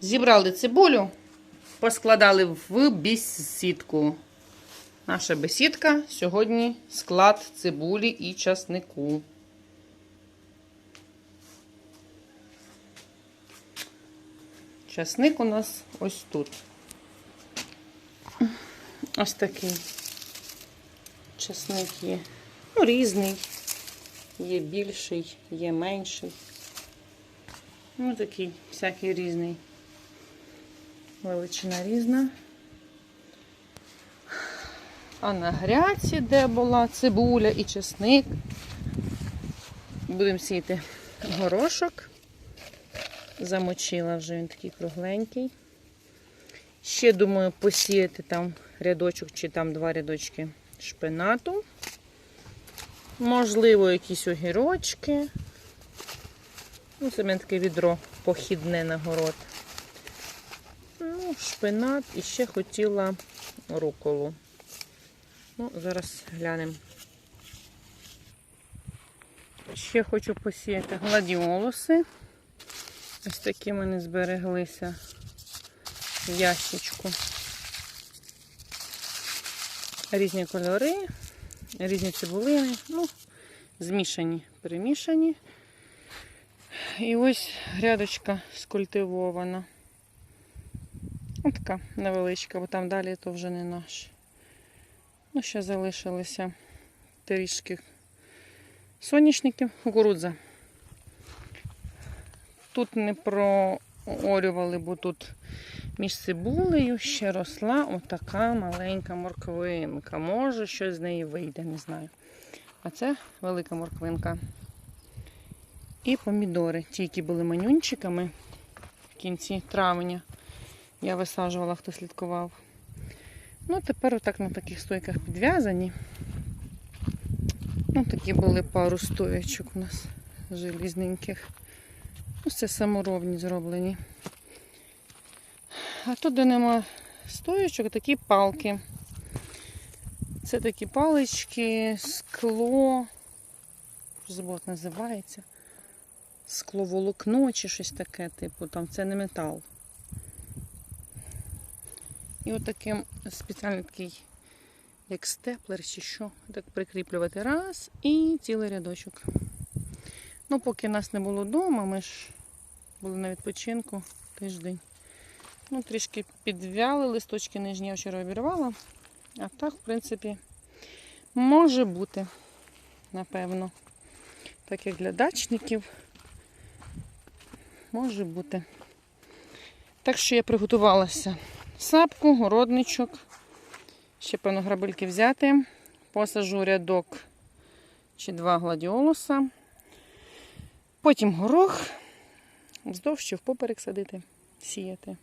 Зібрали цибулю, поскладали в бесідку. Наша бесідка сьогодні склад цибулі і часнику. Часник у нас ось тут. Ось такий часник є. Ну, різний. Є більший, є менший. Ну, такий всякий різний. Величина різна. А на гряці, де була цибуля і чесник, будемо сіяти горошок. Замочила вже він такий кругленький. Ще думаю посіяти там рядочок чи там два рядочки шпинату. Можливо, якісь огірочки. Ну, це мене таке відро похідне на город. Шпинат і ще хотіла руколу. Ну, зараз глянемо. Ще хочу посіяти гладіолуси. Ось такі мене збереглися в ящичку. Різні кольори, різні цибулини, ну, змішані, перемішані. І ось грядочка скультивована. Ось така невеличка, бо там далі то вже не наш. Ну, ще залишилися трішки соняшників, кукурудза. Тут не проорювали, бо тут між цибулею ще росла отака маленька морквинка. Може, щось з неї вийде, не знаю. А це велика морквинка. І помідори. Ті, які були манюнчиками в кінці травня. Я висаджувала, хто слідкував. Ну, тепер отак на таких стойках підв'язані. Ну, такі були пару стоячок у нас желізненьких. Ось це саморобні зроблені. А тут, де нема стоячок, такі палки. Це такі палички, скло. Як називається? Скловолокно чи щось таке, типу, там це не метал. І от таким спеціальний такий, як степлер чи що, так прикріплювати раз і цілий рядочок. Ну, поки нас не було вдома, ми ж були на відпочинку тиждень. Ну, трішки підвяли листочки нижні, я вчора обірвала. А так, в принципі, може бути, напевно. Так як для дачників може бути. Так що я приготувалася сапку, городничок. Ще, певно, грабельки взяти. Посажу рядок чи два гладіолуса. Потім горох, вздовж чи впоперек садити, сіяти.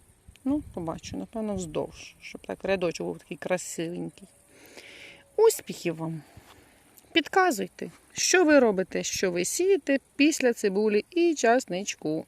Ну, побачу, напевно, вздовж, щоб так рядочок був такий красивенький. Успіхів вам! Підказуйте, що ви робите, що ви сієте після цибулі і часничку.